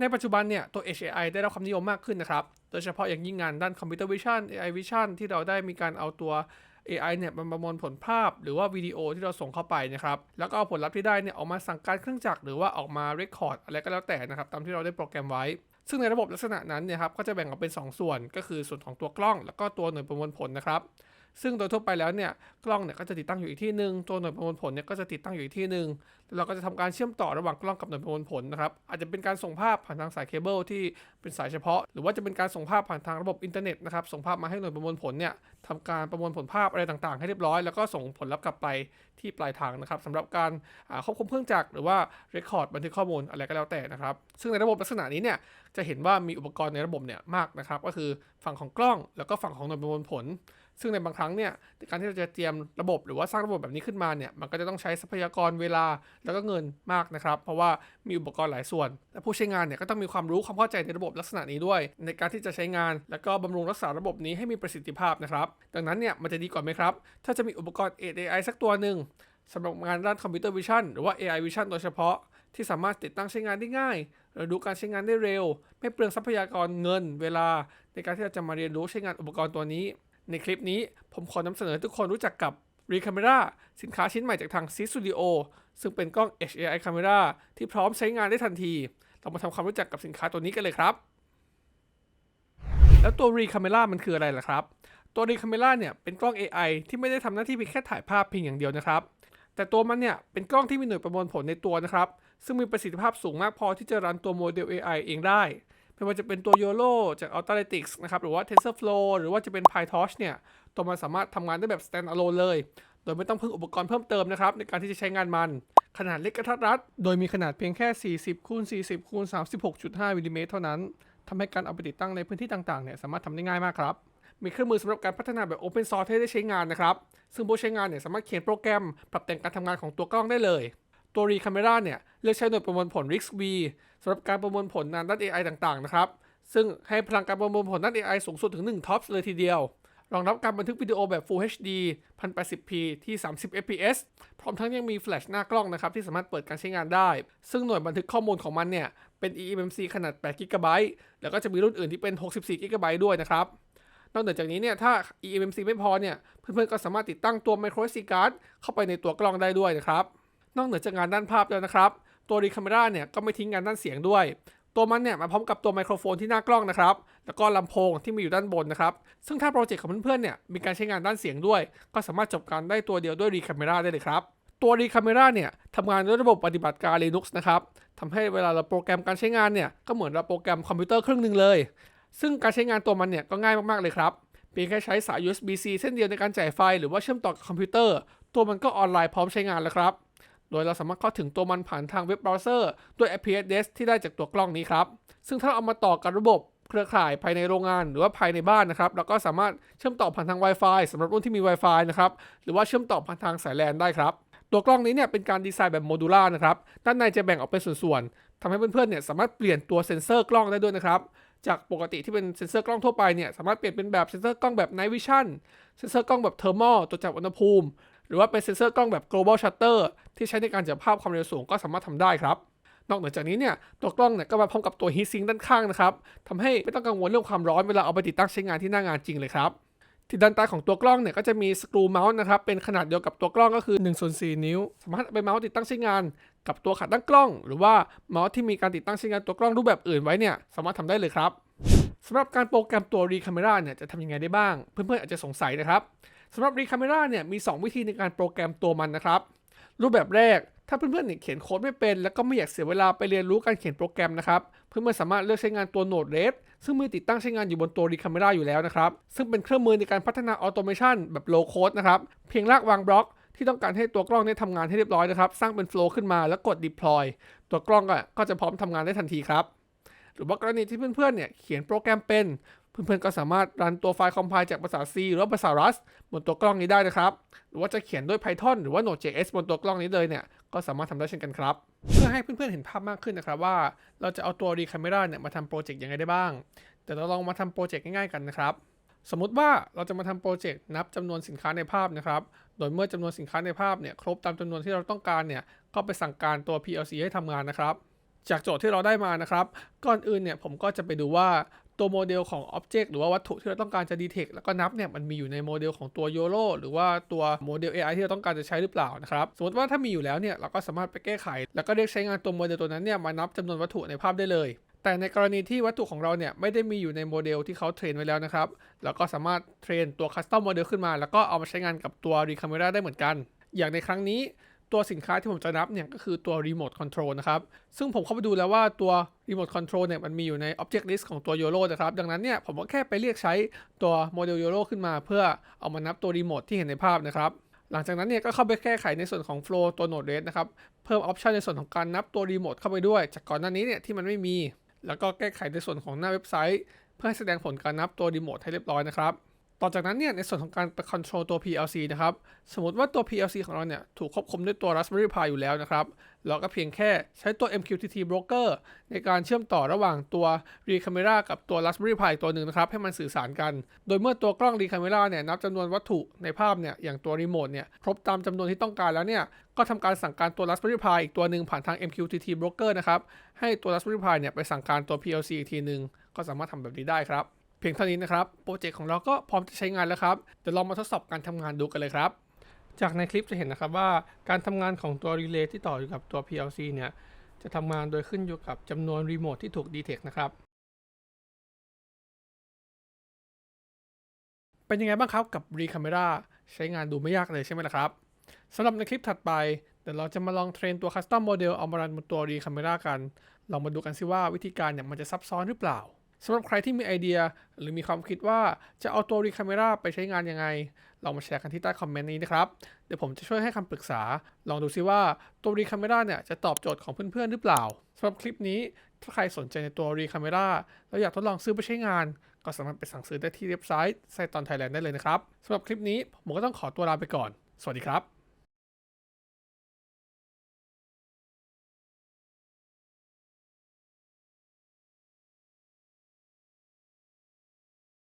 ในปัจจุบันเนี่ยตัว HAI ได้รับความนิยมมากขึ้นนะครับ โดยเฉพาะอย่างยิ่งงานด้าน Computer Vision AI Vision ที่เราได้มีการเอาตัว AI เนี่ยมาประมวลผลภาพ หรือว่าวิดีโอที่เราส่งเข้าไปนะครับ แล้วก็เอาผลลัพธ์ที่ได้เนี่ยออกมาสั่งการเครื่องจักรหรือว่าออกมาเรคคอร์ดอะไรก็แล้วแต่นะครับ ตามที่เราได้โปรแกรมไว้ ซึ่งในระบบลักษณะนั้นเนี่ยครับก็จะแบ่งออกเป็น 2 ส่วน ก็คือส่วนของตัวกล้อง แล้วก็ตัวหน่วยประมวลผลนะครับ ซึ่งโดยทั่วไปแล้วเนี่ยกล้องเนี่ยก็จะติดตั้งอยู่อีกที่หนึ่งตัวหน่วยประมวลผลเนี่ยก็จะติดตั้งอยู่อีกที่หนึ่งแล้วเราก็จะทำการเชื่อมต่อระหว่างกล้องกับหน่วยประมวลผลนะครับอาจจะเป็นการส่งภาพผ่านทางสายเคเบิลที่เป็นสายเฉพาะ หรือว่าจะเป็นการส่งภาพผ่านทางระบบอินเทอร์เน็ตนะครับส่งภาพมาให้หน่วยประมวลผลเนี่ยทำการประมวลผลภาพอะไรต่างๆ ให้เรียบร้อย แล้วก็ส่งผลลัพธ์กลับไปที่ปลายทางนะครับสำหรับการควบคุมเครื่องจักรหรือว่าเรคคอร์ดบันทึกข้อมูลอะไรก็แล้วแต่นะครับซึ่งในระบบลักษณะนี้เนี่ยจะเห็นว่ามีอุปกรณ์ในระบบเนี่ยมากนะครับก็คือฝั่งของกล้องแล้วก็ฝั่งของหน่วยประมวลผล ซึ่งในบางครั้งเนี่ยการที่เราจะเตรียมระบบหรือว่าสร้างระบบแบบนี้ขึ้นมาเนี่ยมันก็จะต้องใช้ทรัพยากรเวลาแล้วก็เงินมากนะครับ เพราะว่ามีอุปกรณ์หลายส่วน และผู้ใช้งานเนี่ยก็ต้องมีความรู้ความเข้าใจในระบบลักษณะนี้ด้วย ในการที่จะใช้งาน แล้วก็บำรุงรักษาระบบนี้ให้มีประสิทธิภาพนะครับดังนั้นเนี่ยมันจะดีกว่าไหมครับ ถ้าจะมีอุปกรณ์ AI สักตัวหนึ่งสำหรับงานด้านคอมพิวเตอร์วิชั่นหรือว่า AI Vision โดยเฉพาะที่สามารถติดตั้งใช้งานได้ง่ายเราดูการใช้งานได้เร็ว ไม่เปลืองทรัพยากรเงิน เวลา ในการที่เราจะมาเรียนรู้ใช้งานอุปกรณ์ตัวนี้ ในคลิปนี้ผมขอนำเสนอทุกคนรู้จักกับ r e Camera สินค้าชิ้นใหม่จากทาง C Studio ซึ่งเป็นกล้อง HAI Camera ที่พร้อมใช้งานได้ทันที เรามาทำความรู้จักกับสินค้าตัวนี้กันเลยครับ แล้วตัว r e Camera มันคืออะไรล่ะครับ ตัว r e Camera เนี่ยเป็นกล้อง AI ที่ไม่ได้ทำหน้าที่เพียงแค่ถ่ายภาพเพียงอย่างเดียวนะครับ แต่ตัวมันเนี่ยเป็นกล้องที่มีหน่วยประมวลผลในตัวนะครับ ซึ่งมีประสิทธิภาพสูงมากพอที่จะรันตัวโมเดล AI เองได้ ไม่ว่าจะเป็นตัว YOLO จาก Alterytics นะครับ หรือว่า TensorFlow หรือว่าจะเป็น PyTorch เนี่ย ตัวมันสามารถทำงานได้แบบ standalone เลย โดยไม่ต้องพึ่งอุปกรณ์เพิ่มเติมนะครับ ในการที่จะใช้งานมัน ขนาดเล็กกระทัดรัด โดยมีขนาดเพียงแค่ 40คูณ40คูณ36.5มิลลิเมตรเท่านั้นทำให้การเอาไปติดตั้งในพื้นที่ต่างๆเนี่ยสามารถทำได้ง่ายมากครับมีเครื่องมือสำหรับการพัฒนาแบบ Open Source ให้ได้ใช้งานนะครับ ซึ่งผู้ใช้งานเนี่ยสามารถเขียนโปรแกรม ปรับแต่งการทำงานของตัวกล้องได้เลย ตัว r e Camera เนี่ยเลือกใช้หน่วยประมวลผล RISC-V สำหรับการประมวลผลงานด้าน AI ต่างๆ นะครับ ซึ่งให้พลังการประมวลผลด้าน AI สูงสุดถึง1 TOPS เลยทีเดียว รองรับการบันทึกวิดีโอแบบ Full HD 1080p ที่ 30 fps พร้อมทั้งยังมีแฟลชหน้ากล้องนะครับที่สามารถเปิดการใช้งานได้ ซึ่งหน่วยบันทึกข้อมูลของมันเนี่ยเป็น eMMC ขนาด8 GB แล้วก็จะมีรุ่นอื่นที่เป็น 64 GB ด้วยนะครับนอกเหนือจากนี้เนี่ยถ้า eMMC ไม่พอเนี่ยเพื่อนๆก็สามารถติดตั้งตัว micro SD card เข้าไปในตัวกล้องได้ด้วยนะครับ นอกเหนือจากงานด้านภาพแล้วนะครับ ตัว r e Camera เนี่ยก็ไม่ทิ้งงานด้านเสียงด้วย ตัวมันเนี่ยมาพร้อมกับตัวไมโครโฟนที่หน้ากล้องนะครับ แล้วก็ลำโพงที่มีอยู่ด้านบนนะครับ ซึ่งถ้าโปรเจกต์ของเพื่อนๆเนี่ยมีการใช้งานด้านเสียงด้วย ก็สามารถจบการได้ตัวเดียวด้วย r e Camera ได้เลยครับตัว r e Camera เนี่ยทำงานด้วยระบบปฏิบัติการ Linux นะครับทำให้เวลาเราโปรแกรมการใช้งานเนี่ยก็เหมือนเราโปรแกรมคอมพิวเตอร์เครื่องหนึ่งเลย ซึ่งการใช้งานตัวมันเนี่ยก็ง่ายมากๆเลยครับเพียงแค่ใช้สาย USB-C เส้นเดียวในการจ่ายไฟ หรือว่าเชื่อมต่อกับคอมพิวเตอร์ ตัวมันก็ออนไลน์พร้อมใช้งานแล้วครับ โดยเราสามารถเข้าถึงตัวมันผ่านทางเว็บเบราว์เซอร์ด้วย APS ที่ได้จากตัวกล้องนี้ครับ ซึ่งถ้าเอามาต่อกับระบบเครือข่ายภายในโรงงานหรือว่าภายในบ้านนะครับเราก็สามารถเชื่อมต่อผ่านทาง Wi-Fi สำหรับรุ่นที่มี Wi-Fi นะครับหรือว่าเชื่อมต่อผ่านทางสายแลนได้ครับ ตัวกล้องนี้เนี่ยเป็นการดีไซน์แบบโมดูล่านะครับด้านในจะแบ่งออกเป็นส่วนๆทำให้เพื่อนๆเนี่ยสามารถเปลี่ยนตัวเซ็นเซอร์กล้องได้ด้วยนะครับจากปกติที่เป็นเซ็นเซอร์กล้องทั่วไปเนี่ยสามารถเปลี่ยนเป็นแบบเซ็นเซอร์กล้องแบบ Night Vision เซ็นเซอร์กล้องแบบ Thermal ตรวจจับอุณหภูมิ หรือว่าเป็นเซ็นเซอร์กล้องแบบ global shutter ที่ใช้ในการจับภาพความเร็วสูงก็สามารถทำได้ครับนอกเหนือจากนี้เนี่ยตัวกล้องเนี่ยก็มาพร้อมกับตัว heat sink ด้านข้างนะครับทำให้ไม่ต้องกังวลเรื่องความร้อนเวลาเอาไปติดตั้งใช้งานที่หน้างานจริงเลยครับที่ด้านใต้ของตัวกล้องเนี่ยก็จะมีสกรูเมาส์นะครับเป็นขนาดเดียวกับตัวกล้องก็คือ1ส่วน4นิ้ว สามารถเอาไปเมาส์ติดตั้งใช้งาน กับตัวขัดตั้งกล้อง หรือว่าเมาส์ที่มีการติดตั้งใช้งานตัวกล้องรูปแบบอื่นไว้เนี่ยสามารถทำได้เลยครับสำหรับการโปรแกรมตัว r e Camera เนี่ยจะทำยังไงได้บ้าง เพื่อนๆอาจจะสงสัยนะครับ สำหรับ r e Camera เนี่ยมี 2 วิธีในการโปรแกรมตัวมันนะครับ รูปแบบแรกถ้าเพื่อนๆเเขียนโค้ดไม่เป็น แล้วก็ไม่อยากเสียเวลาไปเรียนรู้การเขียนโปรแกรมนะครับ เพื่อนๆสามารถเลือกใช้งานตัว Node-RED ซึ่งมีติดตั้งใช้งานอยู่บนตัว r e Camera อยู่แล้วนะครับ ซึ่งเป็นเครื่องมือในการพัฒนาออโตเมชันแบบ low code นะครับเพียงลากวางบล็อกที่ต้องการให้ตัวกล้องเนี่ยทำงานให้เรียบร้อยนะครับ สร้างเป็นโฟล์ขึ้นมาแล้วกด deploy ตัวกล้องก็ก็จะพร้อมทำงานได้ทันทีครับ หรือว่ากรณีที่เพื่อนๆเนี่ยเขียนโปรแกรมเป็น เพื่อนๆก็สามารถรันตัวไฟล์คอมไพล์จากภาษา C หรือภาษา Rust บนตัวกล้องนี้ได้นะครับ หรือว่าจะเขียนด้วย Python หรือว่า Node.js บนตัวกล้องนี้เลยเนี่ย ก็สามารถทำได้เช่นกันครับ เพื่อให้เพื่อนๆเห็นภาพมากขึ้นนะครับว่า เราจะเอาตัว r e Camera เนี่ยมาทำโปรเจกต์ยังไงได้บ้างเดี๋ยวเราลองมาทำโปรเจกต์ง่ายๆกันนะครับ สมมติว่าเราจะมาทำโปรเจกต์นับจำนวนสินค้าในภาพนะครับ โดยเมื่อจำนวนสินค้าในภาพเนี่ยครบตามจำนวนที่เราต้องการเนี่ย ก็ไปสั่งการตัว PLC ให้ทำงานนะครับจากโจทย์ที่เราได้มานะครับ ก่อนอื่นเนี่ยผมก็จะไปดูว่า ตัวโมเดลของ Object หรือว่าวัตถุที่เราต้องการจะ detect แล้วก็นับเนี่ยมันมีอยู่ในโมเดลของตัว YOLO หรือว่าตัวโมเดล AI ที่เราต้องการจะใช้หรือเปล่านะครับสมมติว่าถ้ามีอยู่แล้วเนี่ยเราก็สามารถไปแก้ไข แล้วก็เรียกใช้งานตัวโมเดลตัวนั้นเนี่ยมานับจำนวนวัตถุในภาพได้เลย แต่ในกรณีที่วัตถุของเราเนี่ยไม่ได้มีอยู่ในโมเดลที่เขาเทรนไว้แล้วนะครับเราก็สามารถเทรนตัว Custom Model ขึ้นมา แล้วก็เอามาใช้งานกับตัว Recamera ได้เหมือนกัน อย่างในครั้งนี้ตัวสินค้าที่ผมจะนับเนี่ยก็คือตัว Remote Control นะครับซึ่งผมเข้าไปดูแล้วว่าตัว Remote Control เนี่ยมันมีอยู่ใน Object List ของตัว YOLO นะครับ ดังนั้นเนี่ยผมก็แค่ไปเรียกใช้ตัวโมเดล YOLO ขึ้นมา เพื่อเอามานับตัว Remote ที่เห็นในภาพนะครับ หลังจากนั้นเนี่ยก็เข้าไปแก้ไขในส่วนของ Flow ตัว Node RED นะครับ เพิ่ม Option ในส่วนของการนับตัว Remote เข้าไปด้วย จากก่อนหน้านี้เนี่ยที่มันไม่มี แล้วก็แก้ไขในส่วนของหน้าเว็บไซต์ เพื่อให้แสดงผลการนับตัว Remote ให้เรียบร้อยนะครับ ต่อจากนั้นเนี่ยในส่วนของการไป control ตัว PLC นะครับ สมมติว่าตัว PLC ของเราเนี่ยถูกควบคุมด้วยตัว Raspberry Pi อยู่แล้วนะครับ เราก็เพียงแค่ใช้ตัว MQTT broker ในการเชื่อมต่อระหว่างตัว Recamera กับตัว Raspberry Pi ตัวหนึ่งนะครับ ให้มันสื่อสารกัน โดยเมื่อตัวกล้อง Recamera เนี่ยนับจำนวนวัตถุในภาพเนี่ยอย่างตัว Remote เนี่ยครบตามจำนวนที่ต้องการแล้วเนี่ยก็ทำการสั่งการตัว Raspberry Pi อีกตัวหนึ่งผ่านทาง MQTT broker นะครับให้ตัว Raspberry Pi เนี่ยไปสั่งการตัว PLC อีกทีหนึ่งก็สามารถทำแบบนี้ได้ครับ พียงเท่านี้นะครับ โปรเจกต์ของเราก็พร้อมจะใช้งานแล้วครับเดี๋ยวเรามาทดสอบการทำงานดูกันเลยครับ จากในคลิปจะเห็นนะครับว่าการทำงานของตัวรีเลย์ที่ต่ออยู่กับตัว PLC เนี่ยจะทำงานโดยขึ้นอยู่กับจำนวนรีโมทที่ถูก detect นะครับเป็นยังไงบ้างครับกับ Recamera ใช้งานดูไม่ยากเลยใช่ไหมล่ะครับสำหรับในคลิปถัดไปเดี๋ยวเราจะมาลองเทรนตัว Custom Model เอามารันบนตัว Recamera กัน ลองมาดูกันสิว่าวิธีการเนี่ยมันจะซับซ้อนหรือเปล่า สำหรับใครที่มีไอเดียหรือมีความคิดว่าจะเอาตัว Recamera ไปใช้งานยังไง ลองมาแชร์กันที่ใต้คอมเมนต์นี้นะครับ เดี๋ยวผมจะช่วยให้คำปรึกษา ลองดูซิว่าตัว Recamera เนี่ยจะตอบโจทย์ของเพื่อนๆหรือเปล่าสำหรับคลิปนี้ถ้าใครสนใจในตัว Recamera แล้วอยากทดลองซื้อไปใช้งาน ก็สามารถไปสั่งซื้อได้ที่เว็บไซต์ไซตอนไทยแลนด์ได้เลยนะครับสำหรับคลิปนี้ผมก็ต้องขอตัวลาไปก่อน สวัสดีครับ